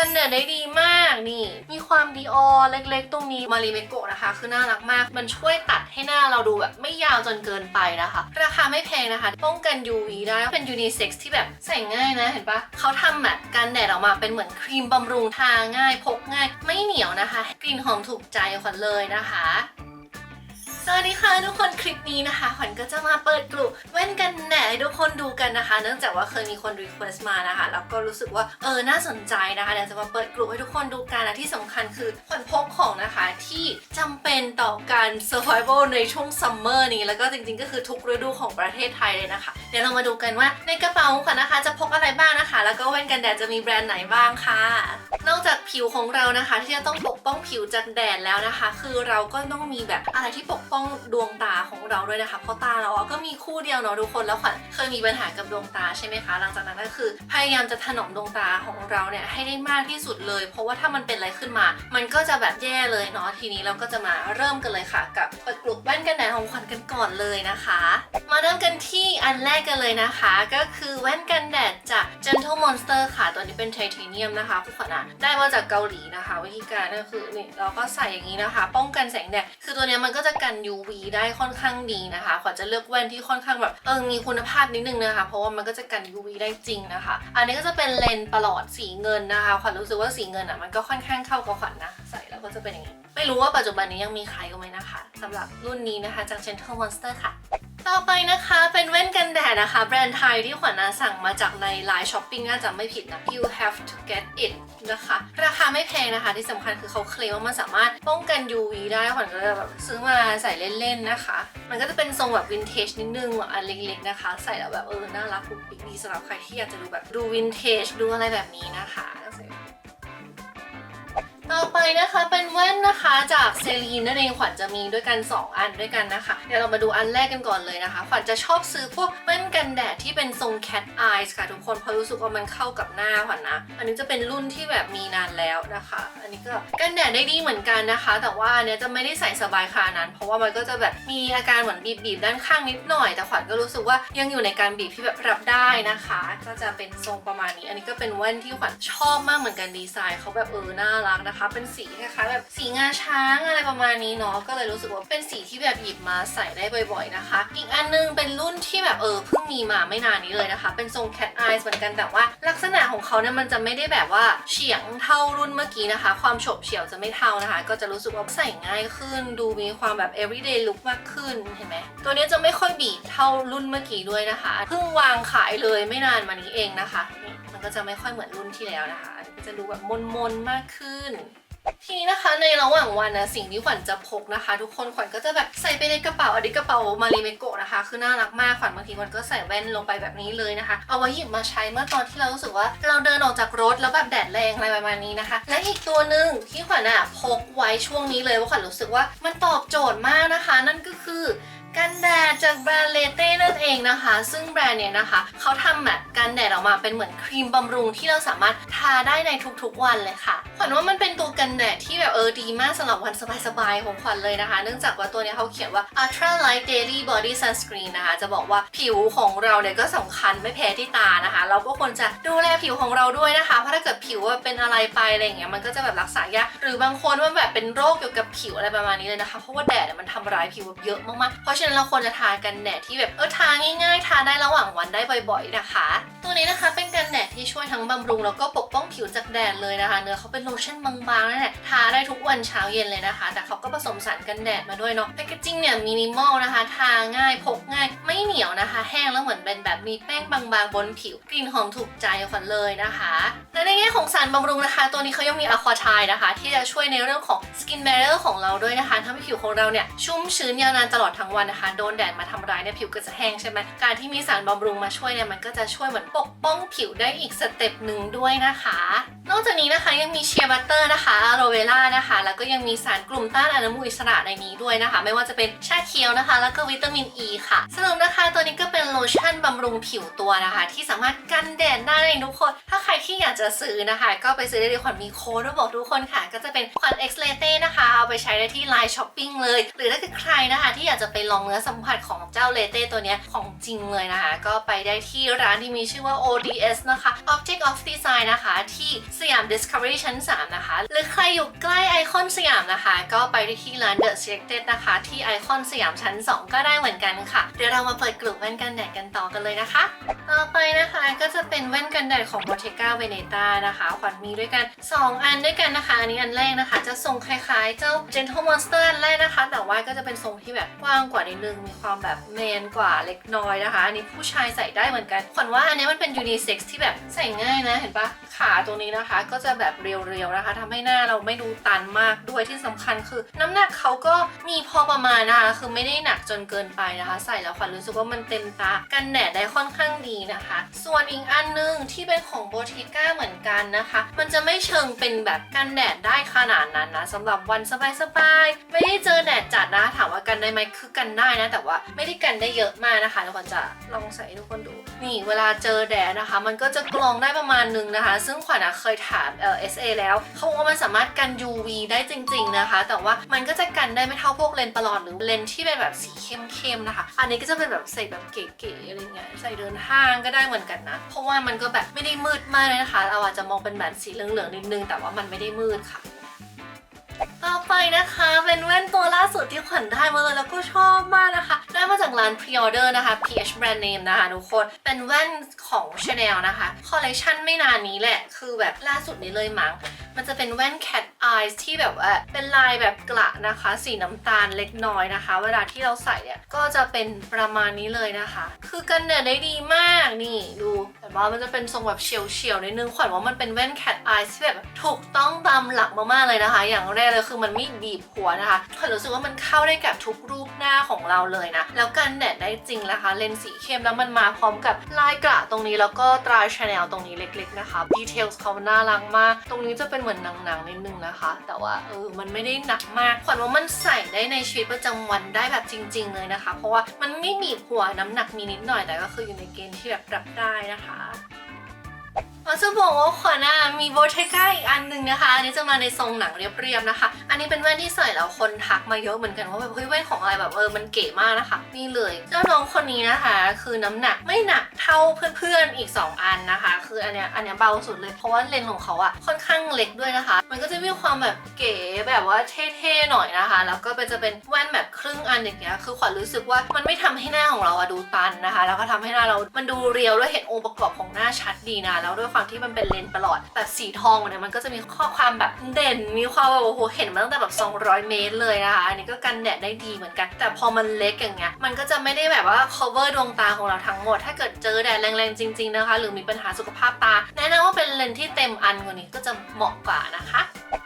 กันแดดได้ดีมากนี่ มีความดีออเล็กๆ ตรงนี้มารีเมโกะนะคะ คือน่ารักมาก มันช่วยตัดให้หน้าเราดูแบบไม่ยาวจนเกินไปนะคะ ราคาไม่แพงนะคะ ป้องกัน UV ได้เป็นยูนิเซ็กซ์ที่แบบใส่ง่ายนะเห็นปะเขาทำแบบกันแดดออกมาเป็นเหมือนครีมบำรุงทาง่าย พกง่าย ไม่เหนียวนะคะ กลิ่นหอมถูกใจขวัญเลยนะคะ สวัสดีค่ะทุกคนคลิปนี้นะคะขวัญก็จะมาเปิดกลุ่มแว่นกันแดดให้ทุกคนดูกันนะคะ เนื่องจากว่าเคยมีคนรีเควสต์มานะคะแล้วก็รู้สึกว่าเออน่าสนใจนะคะเดี๋ยวจะมาเปิดกลุ่มให้ทุกคนดูกันและที่สำคัญคือขวัญพกของนะคะที่จำเป็นต่อการ survival ในช่วงซัมเมอร์นี้แล้วก็จริงๆ ก็คือทุกฤดูของประเทศไทยเลยนะคะ เดี๋ยวเรามาดูกันว่าในกระเป๋าของขวัญนะคะ จะพกอะไรบ้างนะคะ แล้วก็แว่นกันแดดจะมีแบรนด์ไหนบ้างค่ะ นอกจากผิวของเรานะคะ ที่จะต้องปกป้องผิวจากแดดแล้วนะคะ คือเราก็ต้องมีแบบอะไรที่ปกป้องดวงตาของเราด้วยนะคะ เพราะตาเราก็มีคู่เดียวเนาะทุกคนแล้วขวัญเคยมีปัญหากับดวงตาใช่ไหมคะ หลังจากนั้นก็คือ พยายามจะถนอมดวงตาของเราเนี่ยให้ได้มากที่สุดเลย เพราะว่าถ้ามันเป็นอะไรขึ้นมา มันก็จะแบบแย่เลยเนาะทีนี้เราก็จะมาเริ่มกันเลยค่ะ กับปกลุ่มแว่นกันแดดของขวัญกันก่อนเลยนะคะ มาเริ่มกันที่อันแรกกันเลยนะคะ ก็คือแว่นกันแดดจาก Gentle Monster ค่ะตัวนี้เป็นไทเทเนียมนะคะผู้ขวัญอะได้มาจากเกาหลีนะคะ วิธีการก็คือนี่เราก็ใส่อย่างนี้นะคะ ป้องกันแสงแดดคือตัวเนี้ยมันก็จะกัน UV ได้ค่อนข้างดีนะคะขวัญจะเลือกแว่นที่ค่อนข้างแบบเออมีคุณภาพนิดนึงนะคะ เพราะว่ามันก็จะกัน UV ได้จริงนะคะ อันนี้ก็จะเป็นเลนส์ประหลอดสีเงินนะคะขวัญรู้สึกว่าสีเงินอะมันก็ค่อนข้างเข้ากับขวัญนะใส่แล้วก็จะเป็นอย่างนี้ไม่รู้ว่าปัจจุบันนี้ยังมีขายอยู่ไหมนะคะสำหรับรุ่นนี้นะคะจาก Gentle Monster ค่ะ ต่อไปนะคะเป็นแว่นกันแดดนะคะ แบรนด์ไทยที่ขวัญนะสั่งมาจากในไลน์ช้อปปิ้งน่าจะไม่ผิดนะ You have to get it นะคะ ราคาไม่แพงนะคะที่สำคัญคือเขาเคลมว่ามันสามารถป้องกัน UV ได้ขวัญก็เลยแบบซื้อมาใส่เล่นๆนะคะ มันก็จะเป็นทรงแบบวินเทจนิดนึงอันเล็กๆนะคะ ใส่แล้วแบบเออน่ารักปุ๊บปิ๊กดีสำหรับใครที่อยากจะดูแบบดูวินเทจดูอะไรแบบนี้นะคะใส่ ต่อไปนะคะเป็นแว่นนะคะจากเซรีนนั่นเองขวัญจะมีด้วยกัน 2 อันด้วยกันนะคะ เดี๋ยวเรามาดูอันแรกกันก่อนเลยนะคะ ขวัญจะชอบซื้อพวกแว่นกันแดดที่เป็นทรง cat eyes ค่ะทุกคนเพราะรู้สึกว่ามันเข้ากับหน้าขวัญนะ อันนี้จะเป็นรุ่นที่แบบมีนานแล้วนะคะ อันนี้ก็กันแดดได้ดีเหมือนกันนะคะ แต่ว่าอันเนี้ยจะไม่ได้ใส่สบายขนานั้น เพราะว่ามันก็จะแบบมีอาการเหมือนบีบๆด้านข้างนิดหน่อย แต่ขวัญก็รู้สึกว่ายังอยู่ในการบีบที่แบบรับได้นะคะ ก็จะเป็นทรงประมาณนี้ อันนี้ก็เป็นแว่นที่ขวัญชอบมากเหมือนกันดีไซน์เขาแบบเออน่ารักนะคะเป็นสีคล้ายๆแบบสีงาช้างอะไรประมาณนี้เนาะก็เลยรู้สึกว่าเป็นสีที่แบบหยิบมาใส่ได้บ่อย ๆนะคะ อีกอันนึงเป็นรุ่นที่แบบเออเพิ่งมีมาไม่นานนี้เลยนะคะ เป็นทรง cat eyes เหมือนกันแต่ว่า ลักษณะของเขาเนี่ยมันจะไม่ได้แบบว่าเฉียงเท่ารุ่นเมื่อกี้นะคะ ความโฉบเฉี่ยวจะไม่เท่านะคะ ก็จะรู้สึกว่าใส่ง่ายขึ้น ดูมีความแบบ everyday look มากขึ้นเห็นไหมตัวนี้จะไม่ค่อยบีบเท่ารุ่นเมื่อกี้ด้วยนะคะเพิ่งวางขายเลยไม่นานมานี้เองนะคะนี่ มันก็จะไม่ค่อยเหมือนรุ่นที่แล้วนะคะอันนี้ก็จะดูแบบมนๆมากขึ้นทีนี้นะคะในระหว่างวันนะสิ่งที่ขวัญจะพกนะคะ ทุกคนขวัญก็จะแบบใส่ไปในกระเป๋าอันนี้กระเป๋ามาริเมโกะนะคะ คือน่ารักมากขวัญบางทีขวัญก็ใส่แว่นลงไปแบบนี้เลยนะคะ เอาไว้หยิบมาใช้เมื่อตอนที่เรารู้สึกว่า เราเดินออกจากรถแล้วแบบแดดแรงอะไรประมาณนี้นะคะ และอีกตัวหนึ่งที่ขวัญอะพกไว้ช่วงนี้เลยว่าขวัญรู้สึกว่ามันตอบโจทย์มากนะคะ นั่นก็คือ กันแดดจากแบรนด์เลเต้นั่นเองนะคะ ซึ่งแบรนด์เนี้ยนะคะเขาทำแบบกันแดดออกมาเป็นเหมือนครีมบำรุงที่เราสามารถทาได้ในทุกๆวันเลยค่ะขวัญว่ามันเป็นตัวกันแดดที่แบบเออดีมากสำหรับวันสบายๆของขวัญเลยนะคะ เนื่องจากว่าตัวเนี้ยเขาเขียนว่า Ultra Light Daily Body Sunscreen นะคะ จะบอกว่าผิวของเราเนี่ยก็สำคัญไม่แพ้ที่ตานะคะ เราก็ควรจะดูแลผิวของเราด้วยนะคะเพราะถ้าเกิดผิวว่าเป็นอะไรไปอะไรอย่างเงี้ยมันก็จะแบบรักษายากหรือบางคนว่าแบบเป็นโรคเกี่ยวกับผิวอะไรประมาณนี้เลยนะคะเพราะว่าแดดเนี่ยมันทำร้ายผิวแบบเยอะมากๆเพราะฉะนั้นเราควรจะทากันแดดที่แบบเออทาง่ายๆ ทาได้ระหว่างวันได้บ่อย ๆนะคะ ตัวนี้นะคะเป็นกันแดดที่ช่วยทั้งบำรุงแล้วก็ปกป้องผิวจากแดดเลยนะคะ เนื้อเขาเป็นโลชั่นบางๆนั่นแหละทาได้ทุกวันเช้าเย็นเลยนะคะ แต่เขาก็ผสมสารกันแดดมาด้วยเนาะแพคเกจิ้งเนี่ยมินิมอลนะคะ ทาง่ายพกง่าย ไม่เหนียวนะคะ แห้งแล้วเหมือนเป็นแบบมีแป้งบางๆบนผิวกลิ่นหอมถูกใจขวัญเลยนะคะและในแง่ของสารบำรุงนะคะ ตัวนี้เขายังมีอะควาไทนะคะ ที่จะช่วยในเรื่องของสกินแบรเ e อร์ของเราด้วยนะคะทำให้ผิวของเราเนี่ยชุ่มชื้นยาวนานตลอดทั้งวันนะคะ โดนแดดมาทำร้ายเนี่ยผิวก็จะแห้งใช่ไหมการที่มีสารบำรุงมาช่วยเนี่ยมันก็จะช่วยเหมือนปกป้องผิวได้อีกสเต็ปหนึ่งด้วยนะคะ นอกจากนี้นะคะยังมีเชียร์บัตเตอร์นะคะอะโรเวล่านะคะ แล้วก็ยังมีสารกลุ่มต้านอนุมูลอิสระในนี้ด้วยนะคะ ไม่ว่าจะเป็นชาเขียวนะคะ แล้วก็วิตามินอ e ีค่ะสรุปนะคะตัวนี้ก็เป็นโลชั่นบำรุงผิวตัวนะคะ ที่สามารถกันแดดได้เลยทุกคน ถ้าใครที่อยากจะซื้อนะคะ ก็ไปซื้อได้เลยขวัญมีโค้ดบอกทุกคนค่ะ ก็จะเป็นขวัญ X l a t e นะคะ เอาไปใช้ได้ที่ไลน์ช้อปปิ้งเลย หรือถ้าเกิดใครนะคะ ที่อยากจะไปลองเนื้อสัมผัสของเจ้าเลเต้ตัวนี้ของจริงเลยนะคะ ก็ไปได้ที่ร้านที่มีชื่อว่า ODS นะคะ Object of Design นะคะ ที่สยาม Discovery ชั้น 3 นะคะ หรือใครอยู่ใกล้ไอคอนสยามนะคะ ก็ไปได้ที่ร้าน The Selected นะคะ ที่ไอคอนสยามชั้น 2 ก็ได้เหมือนกันค่ะ เดี๋ยวเรามาเปิดกลุ่มแว่นกันแดดกันต่อกันเลยนะคะ ต่อไปนะคะก็จะเป็นแว่นกันแดดของ Bottega Veneta นะคะขวัญมีด้วยกัน 2 อันด้วยกันนะคะ อันนี้อันแรกนะคะ จะทรงคล้ายๆ เจ้า Gentle Monster อันแรกนะคะ แต่ว่าก็จะเป็นทรงที่แบบกว้างกว่านิดนึงมีความแบบแมนกว่าเล็กน้อยนะคะ อันนี้ผู้ชายใส่ได้เหมือนกันขวัญว่าอันนี้มันเป็นยูนิเซ็กซ์ที่แบบใส่ง่ายนะเห็นปะขาตรงนี้นะคะ ก็จะแบบเรียวๆนะคะทำให้หน้าเราไม่ดูตันมากด้วยที่สำคัญคือ น้ำหนักเขาก็มีพอประมาณนะคะ คือไม่ได้หนักจนเกินไปนะคะ ใส่แล้วขวัญรู้สึกว่ามันเต็มตากันแดดได้ค่อนข้างดีนะคะ ส่วนอีกอันนึงที่เป็นของโบทิก้าเหมือนกันนะคะ มันจะไม่เชิงเป็นแบบกันแดดได้ขนาดนั้นนะสำหรับวันสบายๆไม่ได้เจอแดดจัดนะถามว่ากันได้ไหมคือกันไได้นะ แต่ว่าไม่ได้กันได้เยอะมากนะคะทุกคนจะลองใส่ทุกคนดู นี่เวลาเจอแดดนะคะ มันก็จะกรองได้ประมาณนึงนะคะ ซึ่งขวัญเคยถามเอ่อ SA แล้วเขาบอกว่ามันสามารถกัน UV ได้จริง ๆนะคะ แต่ว่ามันก็จะกันได้ไม่เท่าพวกเลนส์ประหลอดหรือเลนส์ที่เป็นแบบสีเข้มๆนะคะ อันนี้ก็จะเป็นแบบใส่แบบเก๋ๆอะไรเงี้ยใส่เดินห้างก็ได้เหมือนกันนะ เพราะว่ามันก็แบบไม่ได้มืดมากเลยนะคะ เราอาจจะมองเป็นแบบสีเหลืองๆนิดนึง แต่ว่ามันไม่ได้มืดค่ะ เป็นแว่นตัวล่าสุดที่ขวัญได้มาเลยแล้วก็ชอบมากนะคะ ได้มาจากร้าน Pre-order นะคะ PH Brand Name นะคะทุกคน เป็นแว่นของ Chanel นะคะ คอลเลคชันไม่นานนี้แหละ คือแบบล่าสุดนี้เลยมั้ง มันจะเป็นแว่นแคท eyes ที่แบบว่าเป็นลายแบบกระนะคะ สีน้ำตาลเล็กน้อยนะคะ เวลาที่เราใส่เนี่ยก็จะเป็นประมาณนี้เลยนะคะ คือกันแดดได้ดีมากนี่ดูแต่ว่ามันจะเป็นทรงแบบเฉียวเฉียวๆนิดนึงขวัญว่ามันเป็นแว่น cat eyes ที่แบบถูกต้องตามหลักมากๆเลยนะคะ อย่างแรกเลยคือมันไม่บีบหัวนะคะขวัญรู้สึกว่ามันเข้าได้กับทุกรูปหน้าของเราเลยนะแล้วกันแดดได้จริงนะคะ เลนส์สีเข้มแล้วมันมาพร้อมกับลายกระตรงนี้แล้วก็ตราชาแนลตรงนี้เล็ก ๆนะคะดีเทลเขาน่ารักมาก ตรงนี้จะเป็นเหมือนหนังๆนิดนึงนะคะแต่ว่าเออมันไม่ได้หนักมากขวัญว่ามันใส่ได้ในชีวิตประจำวันได้แบบจริง ๆ เลยนะคะ เพราะว่ามันไม่มีหัวน้ำหนักมีนิดหน่อยแต่ก็คืออยู่ในเกณฑ์ที่แบบรับได้นะคะ เราจะบอกว่าขวัญอะมีโบเทก้าอีกอันหนึ่งนะคะ อันนี้จะมาในทรงหนังเรียบๆนะคะ อันนี้เป็นแว่นที่ใส่แล้วคนทักมาเยอะเหมือนกันว่าแบบเฮ้ยแว่นของอะไรแบบเออมันเก๋มากนะคะนี่เลยเจ้าน้องคนนี้นะคะ คือน้ำหนักไม่หนักเท่าเพื่อนๆอีก 2 อันนะคะ คืออันเนี้ยอันเนี้ยเบาสุดเลยเพราะว่าเลนส์ของเขาอะค่อนข้างเล็กด้วยนะคะ มันก็จะมีความแบบเก๋แบบว่าเท่ๆหน่อยนะคะ แล้วก็เป็นจะเป็นแว่นแบบครึ่งอันอย่างเงี้ยคือขวัญรู้สึกว่ามันไม่ทำให้หน้าของเราอะดูตันนะคะ แล้วก็ทำให้หน้าเรา มันดูเรียวด้วยเห็นองค์ประกอบของหน้าชัดดีนะแล้วด้วยความที่มันเป็นเลนส์ประหลอดแบบสีทองเนี่ยมันก็จะมีข้อความแบบเด่น มีความแบบโอ้โหเห็นมาตั้งแต่แบบ200 เมตรเลยนะคะ อันนี้ก็กันแดดได้ดีเหมือนกัน แต่พอมันเล็กอย่างเงี้ย มันก็จะไม่ได้แบบว่า cover ดวงตาของเราทั้งหมด ถ้าเกิดเจอแดดแรงๆจริง ๆนะคะ หรือมีปัญหาสุขภาพตา แนะนำว่าเป็นเลนส์ที่เต็มอันกว่านี้ก็จะเหมาะกว่านะคะ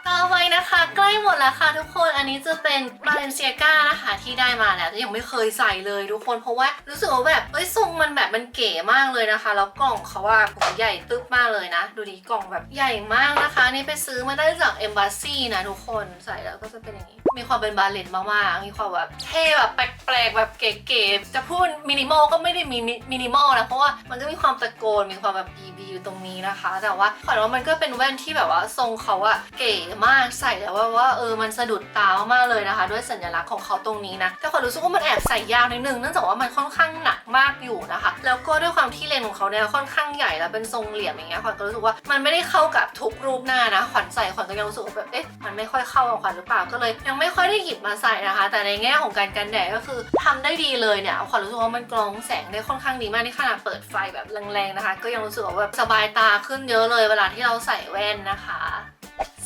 ต่อไปนะคะ ใกล้หมดแล้วค่ะทุกคนอันนี้จะเป็น Balenciaga นะคะที่ได้มาแล้วแต่ยังไม่เคยใส่เลยทุกคนเพราะว่ารู้สึกว่าแบบเอ้ยทรงมันแบบมันเก๋มากเลยนะคะ แล้วกล่องเขาว่าใหญ่ตึ๊บมากเลยนะ ดูดิกล่องแบบใหญ่มากนะคะ นี่ไปซื้อมาได้จากเอมบาซีนะทุกคนใส่แล้วก็จะเป็นอย่างนี้ มีความเป็นบาเลนมากๆ มีความแบบเท่แบบแปลกๆแบบเก๋ๆ จะพูดมินิมอลก็ไม่ได้มินิมินิมอลนะ เพราะว่ามันก็มีความตะโกน มีความแบบบีบีอยู่ตรงนี้นะคะ แต่ว่าขวัญว่ามันก็เป็นแว่นที่แบบว่าทรงเขาอะเก๋มากใส่แล้วว่าว่าเออมันสะดุดตามากๆเลยนะคะ ด้วยสัญลักษณ์ของเขาตรงนี้นะ แต่ขวัญรู้สึกว่ามันแอบใส่ยากนิดนึงเนื่องจากว่ามันค่อนข้างหนักมากอยู่นะคะ แล้วก็ด้วยความที่เลนของเขาเนี่ยค่อนข้างใหญ่แล้วเป็นทรงเหลี่ยมอย่างเงี้ยขวัญก็รู้สึกว่ามันไม่ได้เข้ากับทุกรูปหน้านะขวัญใส่ขวัญก็ยังรู้สึกแบบเอ๊ะมันไม่ค่อยเข้ากับขวัญหรือเปล่าก็เลยยังไไม่ค่อยได้หยิบมาใส่นะคะ แต่ในแง่ของการกันแดดก็คือทำได้ดีเลยเนี่ยขวัญรู้สึกว่ามันกรองแสงได้ค่อนข้างดีมากนี่ขนาดเปิดไฟแบบแรงๆนะคะ ก็ยังรู้สึกว่าแบบสบายตาขึ้นเยอะเลยเวลาที่เราใส่แว่นนะคะ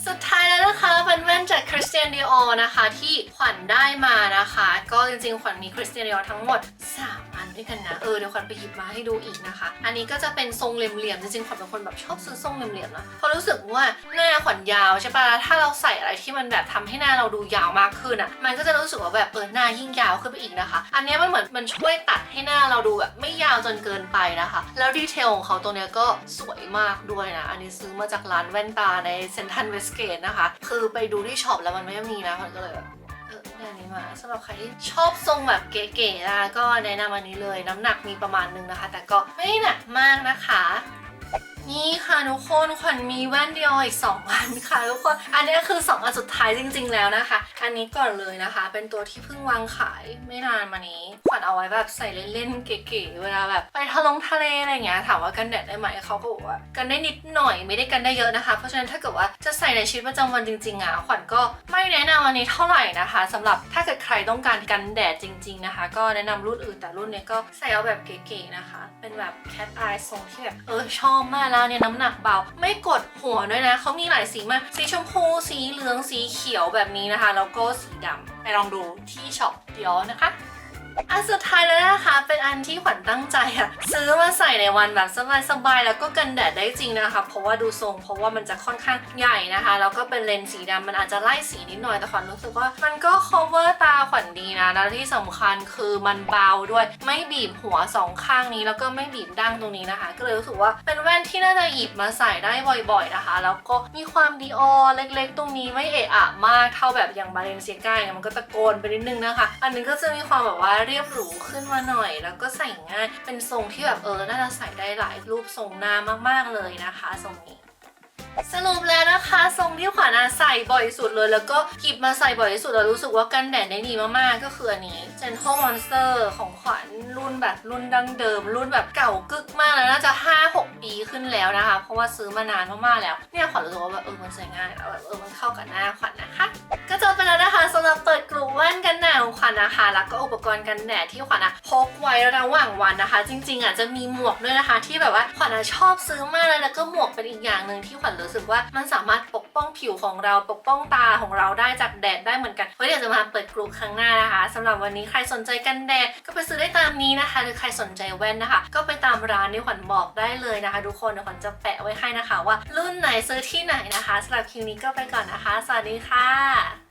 สุดท้ายแล้วนะคะเป็นแว่นจาก Christian Dior นะคะ ที่ขวัญได้มานะคะ ก็จริงๆ ขวัญมี Christian Dior ทั้งหมด 3 ด้วยกันนะ เออเดี๋ยวขวัญไปหยิบมาให้ดูอีกนะคะ อันนี้ก็จะเป็นทรงเหลี่ยมๆจริงๆขวัญเป็นคนแบบชอบซื้อทรงเหลี่ยมๆนะเพราะรู้สึกว่าหน้าขวัญยาวใช่ปะถ้าเราใส่อะไรที่มันแบบทำให้หน้าเราดูยาวมากขึ้นอะ มันก็จะรู้สึกว่าแบบเออหน้ายิ่งยาวขึ้นไปอีกนะคะ อันนี้มันเหมือนมันช่วยตัดให้หน้าเราดูแบบไม่ยาวจนเกินไปนะคะ แล้วดีเทลของเขาตรงเนี้ยก็สวยมากด้วยนะ อันนี้ซื้อมาจากร้านแว่นตาในเซนทันเวสเกตนะคะ คือไปดูที่ช็อปแล้วมันไม่มีนะมันก็เลยแบบ เรื่องนี้มาสำหรับใครที่ชอบทรงแบบเก๋ๆนะก็แนะนำอันนี้เลย น้ำหนักมีประมาณนึงนะคะ แต่ก็ไม่หนักมากนะคะ นี่ค่ะทุกคนขวัญมีแว่นเดียวอีก2อันค่ะทุกคน อันนี้คือ 2 อันสุดท้ายจริง ๆ แล้วนะคะ อันนี้ก่อนเลยนะคะ เป็นตัวที่เพิ่งวางขายไม่นานมานี้ขวัญเอาไว้แบบใส่เล่นๆเก๋ๆเวลาแบบไปทะลงทะเลอะไรอย่างเงี้ยถามว่ากันแดดได้ไหมเขาก็บอกว่ากันได้นิดหน่อยไม่ได้กันได้เยอะนะคะ เพราะฉะนั้นถ้าเกิดว่าจะใส่ในชีวิตประจำวันจริงๆอะขวัญก็ไม่แนะนำอันนี้เท่าไหร่นะคะสำหรับถ้าเกิดใครต้องการกันแดดจริง ๆนะคะ ก็แนะนำรุ่นอื่นแต่รุ่นนี้ก็ใส่เอาแบบเก๋ๆนะคะ เป็นแบบ cat eye ทรงที่แบบเออชอบมากแล้วเนี่ยน้ำหนักเบา ไม่กดหัวด้วยนะ เขามีหลายสีมาก สีชมพู สีเหลือง สีเขียวแบบนี้นะคะ แล้วก็สีดำไปลองดูที่ช็อปเดียวนะคะ อันสุดท้ายแล้วนะคะ เป็นอันที่ขวัญตั้งใจอะซื้อมาใส่ในวันแบบสบายๆแล้วก็กันแดดได้จริงนะคะ เพราะว่าดูทรง เพราะว่ามันจะค่อนข้างใหญ่นะคะ แล้วก็เป็นเลนส์สีดำมันอาจจะไล่สีนิดหน่อยแต่ขวัญรู้สึกว่ามันก็ cover ตาขวัญดีนะแล้วที่สำคัญคือมันเบาด้วยไม่บีบหัวสองข้างนี้ แล้วก็ไม่บีบดั้งตรงนี้นะคะ ก็เลยรู้สึกว่าเป็นแว่นที่น่าจะหยิบมาใส่ได้บ่อย ๆนะคะ แล้วก็มีความดีออเล็กๆ ตรงนี้ไม่เอะอะมากเท่าแบบอย่างบาเลนเซียก้าเนี่ยมันก็ตะโกนไปนิดนึงนะคะ อันนี้ก็จะมีความแบบว่าเรียบหรูขึ้นมาหน่อย แล้วก็ใส่ง่าย เป็นทรงที่แบบเออน่าจะใส่ได้หลายรูปทรงหน้ามากๆเลยนะคะทรงนี้ สรุปแล้วนะคะทรงที่ขวัญใส่บ่อยสุดเลย แล้วก็หยิบมาใส่บ่อยที่สุดแล้วรู้สึกว่ากันแดดได้ดีมาก ๆ ก็คืออันนี้ Gentle Monster ของขวัญรุ่นแบบรุ่นดั้งเดิม รุ่นแบบเก่ากึกมากแล้วน่าจะ 5-6 ปีขึ้นแล้วนะคะ เพราะว่าซื้อมานานมาก ๆ แล้ว เนี่ยขวัญรู้สึกว่าแบบเออมันใส่ง่ายแบบเออมันเข้ากับหน้าขวัญนะคะ ก็จบไปแล้วนะคะสำหรับเปิดกลุ่มแว่นกันแดดของขวัญนะคะ แล้วก็อุปกรณ์กันแดดที่ขวัญอะพกไว้ระหว่างวันนะคะ จริง ๆอะจะมีหมวกด้วยนะคะ ที่แบบว่าขวัญชอบซื้อมากเลยแล้วก็หมวกเป็นอีกอย่างหนึ่งที่ขวัญรู้สึกว่ามันสามารถปกป้องผิวของเราปกป้องตาของเราได้จากแดดได้เหมือนกันไว้เดี๋ยวจะมาเปิดกลุ่มครั้งหน้านะคะสำหรับวันนี้ใครสนใจกันแดดก็ไปซื้อได้ตามนี้นะคะ หรือใครสนใจแว่นนะคะ ก็ไปตามร้านที่ขวัญบอกได้เลยนะคะ ทุกคนเดี๋ยวขวัญจะแปะไว้ให้นะคะ ว่ารุ่นไหนซื้อที่ไหนนะคะสำหรับคลิปนี้ก็ไปก่อนนะคะ สวัสดีค่ะ